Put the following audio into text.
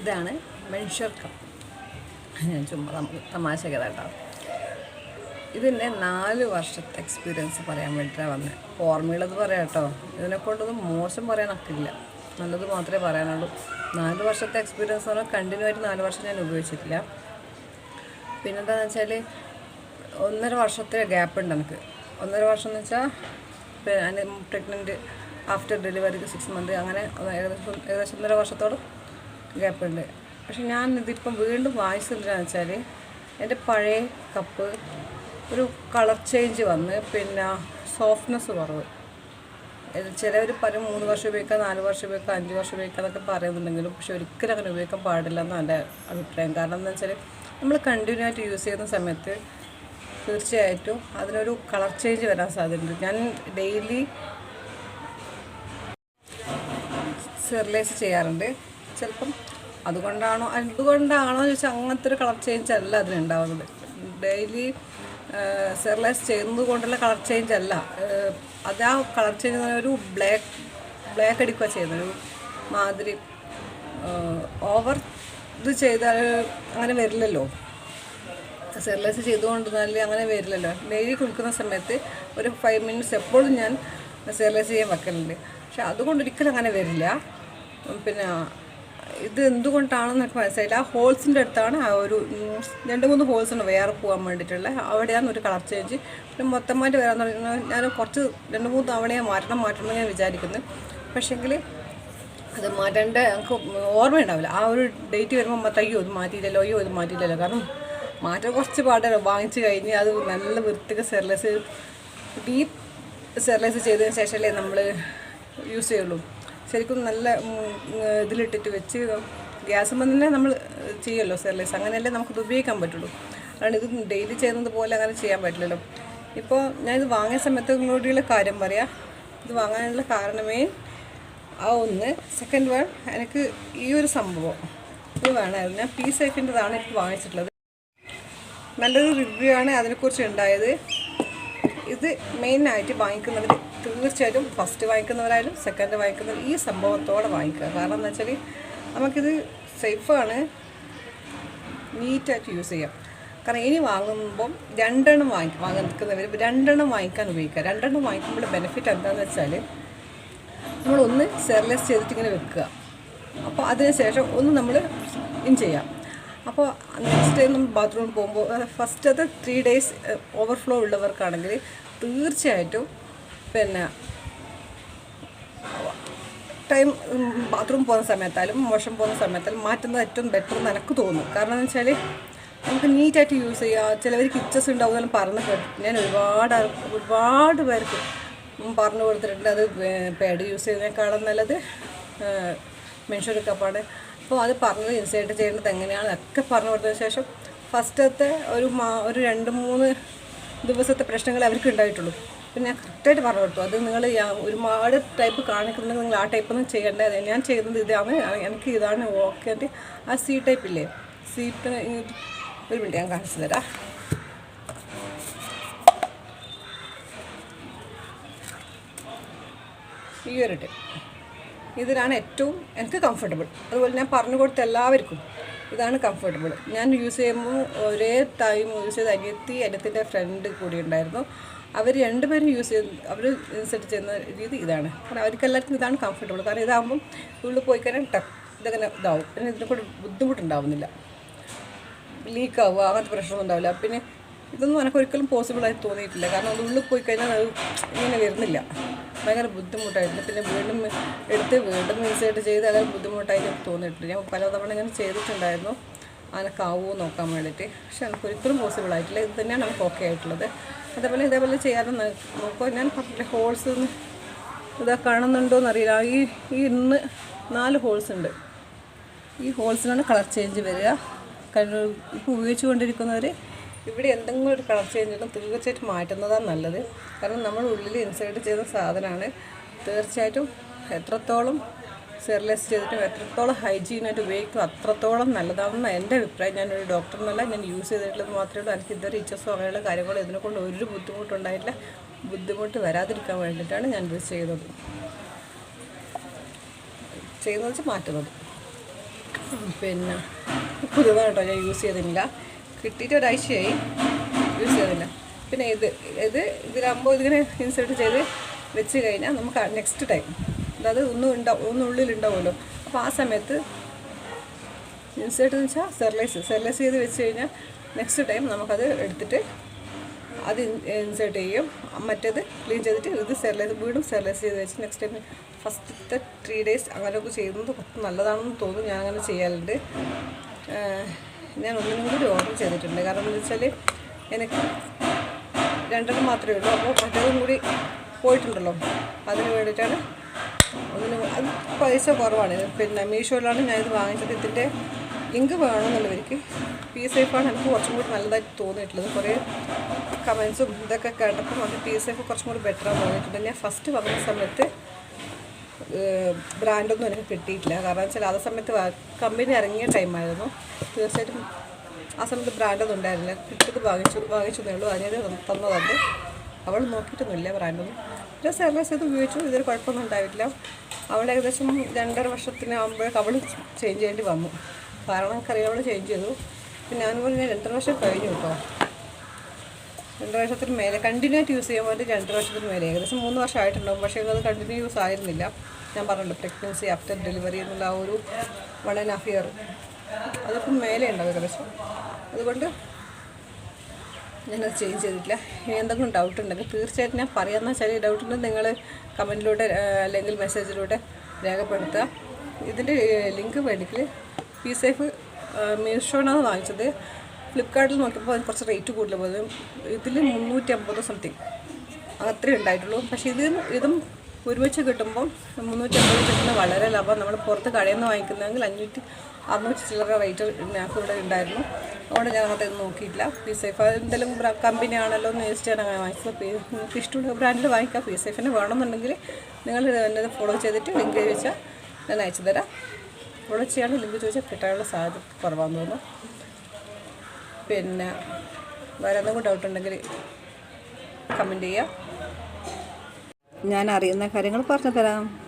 ഇതാണ് മനുഷ്യർ കപ്പ് ഞാൻ ചുമ്മാ തമാശ കേട്ടോ. ഇതിന്റെ നാല് വർഷത്തെ എക്സ്പീരിയൻസ് പറയാൻ വേണ്ടിയിട്ടാണ് വന്നത് ഓർമ്മയുള്ളത് പറയാം കേട്ടോ. ഇതിനെക്കൊണ്ടൊന്നും മോശം പറയാനൊക്കില്ല. നല്ലത് മാത്രമേ പറയാനുള്ളൂ. നാല് വർഷത്തെ എക്സ്പീരിയൻസ് പറഞ്ഞാൽ കണ്ടിന്യൂ ആയിട്ട് നാല് വർഷം ഞാൻ ഉപയോഗിച്ചിട്ടില്ല. പിന്നെന്താണെന്ന് വെച്ചാൽ ഒന്നര വർഷത്തെ ഗ്യാപ്പ് ഉണ്ട് എനിക്ക് ഒന്നര വർഷം എന്ന് വെച്ചാൽ pregnant after delivery six month അങ്ങനെ ഏകദേശം ഏകദേശം ഒന്നര വർഷത്തോളം ഗ്യാപ്പുണ്ട് പക്ഷെ ഞാൻ ഇതിപ്പം വീണ്ടും വായിച്ചതെന്താണെന്ന് വെച്ചാൽ എന്റെ പഴയ കപ്പ് ഒരു കളർ ചേഞ്ച് വന്ന് പിന്നെ സോഫ്റ്റ്നെസ് കുറവ്. ചിലവർ പറയും മൂന്ന് വർഷം ഉപയോഗിക്കാം നാല് വർഷം ഉപയോഗിക്കാം അഞ്ച് വർഷം ഉപയോഗിക്കാം എന്നൊക്കെ പറയുന്നുണ്ടെങ്കിലും പക്ഷെ ഒരിക്കലും അങ്ങനെ ഉപയോഗിക്കാൻ പാടില്ല എന്നാണ് എന്റെ അഭിപ്രായം. കാരണം എന്താ വെച്ചാൽ നമ്മൾ കണ്ടിന്യൂ ആയിട്ട് യൂസ് ചെയ്യുന്ന സമയത്ത് തീർച്ചയായിട്ടും അതിനൊരു കളർ ചേഞ്ച് വരാൻ സാധ്യതയുണ്ട്. ഞാൻ ഡെയിലി സ്റ്റെറിലൈസ് ചെയ്യാറുണ്ട്. ചിലപ്പം അതുകൊണ്ടാണോ അതുകൊണ്ടാണോ ചോദിച്ചാൽ അങ്ങനത്തെ ഒരു കളർ ചേഞ്ച് അല്ല അതിനുണ്ടാവുന്നത്. ഡെയിലി സ്റ്റെറിലൈസ് ചെയ്യുന്നത് കൊണ്ടുള്ള കളർ ചേഞ്ച് അല്ല. അത് ആ കളർ ചേഞ്ച് ഒരു ബ്ലാക്ക് ബ്ലാക്ക് അടിക്കുക ചെയ്യുന്നത്. ഒരു മാതിരി ഓവർ ഇത് ചെയ്താൽ അങ്ങനെ വരില്ലല്ലോ. സ്റ്റെറിലൈസ് ചെയ്തുകൊണ്ടിരുന്നാൽ അങ്ങനെ വരില്ലല്ലോ. ഡെയിലി കുളിക്കുന്ന സമയത്ത് ഒരു ഫൈവ് മിനിറ്റ്സ് എപ്പോഴും ഞാൻ സ്റ്റെറിലൈസ് ചെയ്യാൻ വെക്കലുണ്ട്. പക്ഷെ അതുകൊണ്ട് ഒരിക്കലും അങ്ങനെ വരില്ല. പിന്നെ ഇത് എന്തുകൊണ്ടാണെന്ന് എനിക്ക് മനസ്സിലായില്ല. ആ ഹോൾസിന്റെ അടുത്താണ് ആ ഒരു രണ്ട് മൂന്ന് ഹോൾസ് ഉണ്ട് വേറെ പോകാൻ വേണ്ടിയിട്ടുള്ള. അവിടെയാണ് ഒരു കളർ ചേഞ്ച്. പിന്നെ മൊത്തമായിട്ട് വരാൻ തുടങ്ങി ഞാൻ കുറച്ച് രണ്ട് മൂന്ന് തവണയെ മാറ്റണം മാറ്റണം എന്ന് ഞാൻ വിചാരിക്കുന്നു. പക്ഷേങ്കിൽ അത് മാറ്റേണ്ട നമുക്ക് ഓർമ്മയുണ്ടാവില്ല. ആ ഒരു ഡേറ്റ് വരുമ്പോൾ അയ്യോ ഇത് മാറ്റിയില്ലല്ലോ അയ്യോ ഇത് മാറ്റിയില്ലല്ലോ. കാരണം മാറ്റം കുറച്ച് പാടല്ലോ വാങ്ങിച്ചു കഴിഞ്ഞ് അത് നല്ല വൃത്തിക്ക് സെർലൈസ് ഡീപ്പ് സെർലൈസ് ചെയ്തതിന് ശേഷമല്ലേ നമ്മൾ യൂസ് ചെയ്യുള്ളൂ. ശരിക്കും നല്ല ഇതിലിട്ടിട്ട് വെച്ച് ഗ്യാസ് തന്നെ നമ്മൾ ചെയ്യുമല്ലോ സെർലൈസ് അങ്ങനെയല്ലേ നമുക്കിത് ഉപയോഗിക്കാൻ പറ്റുള്ളൂ. അതാണ് ഇത് ഡെയിലി ചെയ്യുന്നത് പോലെ അങ്ങനെ ചെയ്യാൻ പറ്റില്ലല്ലോ. ഇപ്പോൾ ഞാനിത് വാങ്ങിയ സമയത്ത് നിങ്ങളോടുള്ള കാര്യം പറയാം. ഇത് വാങ്ങാനുള്ള കാരണമേ ആ ഒന്ന് സെക്കൻഡ് വൺ എനിക്ക് ഈ ഒരു സംഭവം. ഇത് വേണമായിരുന്നു. ഞാൻ പി സെക്കൻഡതാണ് എനിക്ക് വാങ്ങിച്ചിട്ടുള്ളത്. നല്ലൊരു റിവ്യൂ ആണ് അതിനെക്കുറിച്ച് ഉണ്ടായത്. ഇത് മെയിനായിട്ട് വാങ്ങിക്കുന്നവർ തീർച്ചയായിട്ടും ഫസ്റ്റ് വാങ്ങിക്കുന്നവരായാലും സെക്കൻഡ് വാങ്ങിക്കുന്നവർ ഈ സംഭവത്തോടെ വാങ്ങിക്കുക. കാരണം എന്താ വെച്ചാൽ നമുക്കിത് സേഫാണ് നീറ്റായിട്ട് യൂസ് ചെയ്യാം. കാരണം ഇനി വാങ്ങുമ്പം രണ്ടെണ്ണം വാങ്ങി വാങ്ങി നിൽക്കുന്നവർ രണ്ടെണ്ണം വാങ്ങിക്കാൻ ഉപയോഗിക്കുക. രണ്ടെണ്ണം വാങ്ങിക്കുമ്പോൾ ബെനിഫിറ്റ് എന്താണെന്ന് വെച്ചാൽ നമ്മളൊന്ന് സ്റ്റെറിലൈസ് ചെയ്തിട്ട് ഇങ്ങനെ വെക്കുക. അപ്പോൾ അതിന് ശേഷം ഒന്ന് നമ്മൾ ഇൻ ചെയ്യാം. അപ്പോൾ നെക്സ്റ്റ് ടൈം നമ്മൾ ബാത്റൂമിൽ പോകുമ്പോൾ ഫസ്റ്റത്തെ ത്രീ ഡേയ്സ് ഓവർഫ്ലോ ഉള്ളവർക്കാണെങ്കിൽ തീർച്ചയായിട്ടും പിന്നെ ടൈം ബാത്റൂം പോകുന്ന സമയത്തായാലും മോശം പോകുന്ന സമയത്തായാലും മാറ്റുന്നത് ഏറ്റവും ബെറ്റർ എന്ന് എനിക്ക് തോന്നുന്നു കാരണം എന്ന് വെച്ചാൽ നമുക്ക് നീറ്റായിട്ട് യൂസ് ചെയ്യാം. ചിലവർക്ക് ഇച്ചസ് ഉണ്ടാവുമെന്നും പറഞ്ഞ് കേട്ടു. ഞാൻ ഒരുപാട് ഒരുപാട് പേർക്ക് പറഞ്ഞു കൊടുത്തിട്ടുണ്ട്. അത് പാഡ് യൂസ് ചെയ്യുന്നതിനേക്കാളും നല്ലത് മെൻഷർ കപ്പാണ് അപ്പോൾ അത് പറഞ്ഞത് ഇൻസേർട്ട് ചെയ്യേണ്ടത് എങ്ങനെയാണ് ഒക്കെ പറഞ്ഞു കൊടുത്തതിന് ശേഷം ഫസ്റ്റത്തെ ഒരു മാ ഒരു രണ്ട് മൂന്ന് ദിവസത്തെ പ്രശ്നങ്ങൾ അവർക്ക് ഉണ്ടായിട്ടുള്ളൂ. പിന്നെ ഞാൻ കറക്റ്റായിട്ട് പറഞ്ഞു കൊടുത്തു. അത് നിങ്ങൾ ഒരുപാട് ടൈപ്പ് കാണിക്കുന്നുണ്ടെങ്കിൽ നിങ്ങൾ ആ ടൈപ്പ് ഒന്നും ചെയ്യേണ്ടത് ഞാൻ ചെയ്യുന്നത് ഇതാണ്. എനിക്ക് ഇതാണ് ഓക്കെ ആയിട്ട്. ആ സി ടൈപ്പ് ഇല്ലേ? സി ഒരു മിനിറ്റ് ഞാൻ കാണിച്ചു തരാം. ഈ ഒരു ടൈപ്പ് ഇതിലാണ് ഏറ്റവും എനിക്ക് കംഫർട്ടബിൾ അതുപോലെ ഞാൻ പറഞ്ഞു കൊടുത്ത എല്ലാവർക്കും ഇതാണ് കംഫർട്ടബിൾ ഞാൻ യൂസ് ചെയ്യുമ്പോൾ ഒരേ ടൈം യൂസ് ചെയ്ത് അനിയത്തി അനിയത്തിന്റെ ഫ്രണ്ട് കൂടി ഉണ്ടായിരുന്നു. അവർ രണ്ടുപേരും യൂസ് ചെയ്ത് അവർ ഇൻസെർട്ട് ചെയ്യുന്ന രീതി ഇതാണ്. കാരണം അവർക്ക് എല്ലാവർക്കും ഇതാണ് കംഫർട്ടബിൾ കാരണം ഇതാകുമ്പം ഉള്ളിൽ പോയി കഴിഞ്ഞാൽ ടക്ക് ഇതങ്ങനെ ഇതാവും. പിന്നെ ഇതിനെ കൂടെ ബുദ്ധിമുട്ടുണ്ടാവുന്നില്ല. ലീക്ക് ആവുക അങ്ങനത്തെ പ്രശ്നമൊന്നും ഉണ്ടാവില്ല. പിന്നെ ഇതൊന്നും എനിക്ക് ഒരിക്കലും പോസിബിളായി തോന്നിയിട്ടില്ല. കാരണം അത് ഉള്ളിൽ പോയി കഴിഞ്ഞാൽ അത് ഇങ്ങനെ വരുന്നില്ല. ഭയങ്കര ബുദ്ധിമുട്ടായിരുന്നു. പിന്നെ വീണ്ടും എടുത്ത് വീണ്ടും ഇൻസേർട്ട് ചെയ്ത് അങ്ങനെ ബുദ്ധിമുട്ടായിട്ട് തോന്നിയിട്ടില്ല. ഞാൻ പലതവണ ഇങ്ങനെ ചെയ്തിട്ടുണ്ടായിരുന്നു. അതിനൊക്കെ ആവുമോ നോക്കാൻ വേണ്ടിയിട്ട്. പക്ഷെ എനിക്ക് ഒരിക്കലും പോസിബിൾ ആയിട്ടില്ല. ഇത് തന്നെയാണ് നമുക്ക് ഓക്കെ ആയിട്ടുള്ളത്. അതേപോലെ ഇതേപോലെ ചെയ്യാറുണ്ട്. നോക്കുമ്പോൾ ഞാൻ പറഞ്ഞില്ല ഹോൾസ് ഇതാ കാണുന്നുണ്ടോയെന്ന് അറിയില്ല ഈ ഈ ഇന്ന് നാല് ഹോൾസ് ഉണ്ട്. ഈ ഹോൾസിനാണ് കളർ ചേഞ്ച് വരിക. കാരണം ഇപ്പോൾ ഉപയോഗിച്ചുകൊണ്ടിരിക്കുന്നവർ ഇവിടെ എന്തെങ്കിലും ഒരു കളർ ചേഞ്ച് ഉണ്ടെങ്കിൽ തീർച്ചയായിട്ടും മാറ്റുന്നതാണ് നല്ലത്. കാരണം നമ്മൾ ഉള്ളിൽ ഇൻസൈഡ് ചെയ്യുന്ന സാധനമാണ് തീർച്ചയായിട്ടും എത്രത്തോളം സ്റ്റെറിലൈസ് ചെയ്തിട്ടും എത്രത്തോളം ഹൈജീനായിട്ട് ഉപയോഗിക്കും അത്രത്തോളം നല്ലതാണെന്ന് എന്റെ അഭിപ്രായം. ഞാനൊരു ഡോക്ടർ എന്നല്ല ഞാൻ യൂസ് ചെയ്തിട്ടുള്ളത് മാത്രമേ ഉള്ളൂ. എനിക്ക് ഇതുവരെ ഇച്ചസോ അങ്ങനെയുള്ള കാര്യങ്ങളോ ഇതിനെക്കൊണ്ട് ഒരു ബുദ്ധിമുട്ടുണ്ടായിട്ടില്ല. ബുദ്ധിമുട്ട് വരാതിരിക്കാൻ വേണ്ടിയിട്ടാണ് ഞാൻ ഇത് ചെയ്തത്. ചെയ്യുന്നത് വെച്ചാൽ മാറ്റുന്നത്. പിന്നെ പുതുതായിട്ടോ ഞാൻ യൂസ് ചെയ്തില്ല കിട്ടിയിട്ട് ഒരാഴ്ചയായി യൂസ് ചെയ്തില്ല. പിന്നെ ഇത് ഇത് ഇതിലാകുമ്പോൾ ഇതിങ്ങനെ ഇൻസേർട്ട് ചെയ്ത് വെച്ച് കഴിഞ്ഞാൽ നമുക്ക് നെക്സ്റ്റ് ടൈം അതായത് ഒന്നും ഉണ്ടാവും ഒന്നും ഉള്ളിലുണ്ടാവുമല്ലോ അപ്പോൾ ആ സമയത്ത് ഇൻസേർട്ട് എന്ന് വെച്ചാൽ സെർലൈസ് സെർലൈസ് ചെയ്ത് വെച്ച് കഴിഞ്ഞാൽ നെക്സ്റ്റ് ടൈം നമുക്കത് എടുത്തിട്ട് അത് ഇൻസേർട്ട് ചെയ്യും. മറ്റേത് ക്ലീൻ ചെയ്തിട്ട് ഇത് സെർലൈസ് വീണ്ടും സെർലൈസ് ചെയ്ത് വെച്ച് നെക്സ്റ്റ് ടൈം ഫസ്റ്റത്തെ ത്രീ ഡേയ്സ് അങ്ങനെയൊക്കെ ചെയ്യുന്നത് കുറച്ച് നല്ലതാണെന്ന് തോന്നുന്നു ഞാൻ അങ്ങനെ ചെയ്യാറുണ്ട്. ഞാൻ ഒന്നിനും കൂടി ഓർഡർ ചെയ്തിട്ടുണ്ട്. കാരണം എന്താ വെച്ചാൽ എനിക്ക് രണ്ടെണ്ണം മാത്രമേ ഉള്ളൂ. അപ്പോൾ മറ്റേതും കൂടി പോയിട്ടുണ്ടല്ലോ. അതിന് വേണ്ടിയിട്ടാണ് ഒന്നിനും അത് പൈസ കുറവാണ്. പിന്നെ മീഷോയിലാണ് ഞാനിത് വാങ്ങിച്ചത്. ഇതിന്റെ ലിങ്ക് വേണമെന്നുള്ളവർക്ക് പി എസ് എഫാണ് എനിക്ക് കുറച്ചും കൂടി നല്ലതായിട്ട് തോന്നിയിട്ടുള്ളത്. കുറേ കമൻസും ഇതൊക്കെ കേട്ടപ്പോൾ അത് പി എസ് എഫ് കുറച്ചും കൂടി ബെറ്ററാണ് തോന്നിയിട്ടുണ്ട്. ഞാൻ ഫസ്റ്റ് വന്ന സമയത്ത് ബ്രാൻഡൊന്നും എനിക്ക് കിട്ടിയിട്ടില്ല. കാരണം വെച്ചാൽ ആ സമയത്ത് കമ്പനി ഇറങ്ങിയ ടൈമായിരുന്നു തീർച്ചയായിട്ടും ആ സമയത്ത് ബ്രാൻഡൊന്നും ഉണ്ടായിരുന്നില്ല. കിട്ടിയത് വാങ്ങിച്ചു വാങ്ങിച്ചതേ ഉള്ളൂ. അതിനെ തന്നതുണ്ട് അവൾ നോക്കിയിട്ടൊന്നുമില്ല ബ്രാൻഡൊന്നും പിന്നെ സെർവീസ് ഇത് ഉപയോഗിച്ചു. ഇതൊരു കുഴപ്പമൊന്നും ഉണ്ടായിട്ടില്ല. അവൾ ഏകദേശം രണ്ടര വർഷത്തിനാകുമ്പോഴേക്ക് അവൾ ചേഞ്ച് ചെയ്യേണ്ടി വന്നു. കാരണം എനിക്കറിയാം അവൾ ചേഞ്ച് ചെയ്തു. പിന്നെ പറഞ്ഞു ഞാൻ രണ്ടര വർഷം കഴിഞ്ഞു കേട്ടോ. രണ്ടര വർഷത്തിന് മേലെ കണ്ടിന്യൂ ആയിട്ട് യൂസ് ചെയ്യാൻ വേണ്ടി രണ്ടര വർഷത്തിന് മേലെ. ഏകദേശം മൂന്ന് വർഷം ആയിട്ടുണ്ടാവും പക്ഷേ അത് കണ്ടിന്യൂ യൂസ് ആയിരുന്നില്ല. ഞാൻ പറഞ്ഞല്ലോ പ്രഗ്നൻസി ആഫ്റ്റർ ഡെലിവറി എന്നുള്ള ആ ഒരു വൺ ആൻഡ് ഹാഫ് ഇയർ അതൊക്കെ മേലെ ഉണ്ടാവും ഏകദേശം. അതുകൊണ്ട് ഞാനത് ചേഞ്ച് ചെയ്തിട്ടില്ല. ഇനി എന്തെങ്കിലും ഡൗട്ട് ഉണ്ടെങ്കിൽ തീർച്ചയായിട്ടും ഞാൻ പറയാമെന്ന് വെച്ചാൽ ഡൗട്ട് നിങ്ങൾ കമന്റിലൂടെ അല്ലെങ്കിൽ മെസ്സേജിലൂടെ രേഖപ്പെടുത്തുക. ഇതിന്റെ ലിങ്ക് വേണമെങ്കിൽ പി സേഫ് മീഷോനാണ് വാങ്ങിച്ചത്. ഫ്ലിപ്കാർട്ടിൽ നോക്കിയപ്പോൾ കുറച്ച് റേറ്റ് കൂടുതൽ പോലും ഇതിൽ മുന്നൂറ്റി അമ്പത് സംതിങ് അത്രേ ഉണ്ടായിട്ടുള്ളൂ. പക്ഷേ ഇത് ഇതും ഒരുമിച്ച് കിട്ടുമ്പോൾ മുന്നൂറ്റി അമ്പത് കിട്ടുന്ന വളരെ ലാഭം. നമ്മൾ പുറത്ത് കടയിൽ നിന്ന് വാങ്ങിക്കുന്നതെങ്കിൽ അഞ്ഞൂറ്റി അറുന്നൂറ്റി ചില്ലറ റേറ്റ് ഞങ്ങൾക്ക് ഇവിടെ ഉണ്ടായിരുന്നു. അതുകൊണ്ട് ഞാൻ ഒന്നും നോക്കിയിട്ടില്ല. പി സേഫ് എന്തെങ്കിലും കമ്പനി ആണല്ലോ എന്ന് ചോദിച്ചിട്ടാണ് അങ്ങനെ വാങ്ങിച്ചത്. പി നിങ്ങൾക്ക് ഇഷ്ടമുള്ള ബ്രാൻഡിൽ വാങ്ങിക്കാം. പി സേഫിനെ വേണമെന്നുണ്ടെങ്കിൽ നിങ്ങൾ എന്നെ ഫോളോ ചെയ്തിട്ട് ലിങ്ക് ചോദിച്ചാൽ ഞാൻ അയച്ചു തരാം. ഫോളോ ചെയ്യാണ്ട് ലിങ്ക് ചോദിച്ചാൽ കിട്ടാനുള്ള സാധ്യത കുറവാന്ന് തോന്നുന്നു. പിന്നെ വേറെ എന്തെങ്കിലും ഡൗട്ട് ഉണ്ടെങ്കിൽ കമന്റ് ചെയ്യുക ഞാൻ അറിയുന്ന കാര്യങ്ങൾ പറഞ്ഞു തരാം.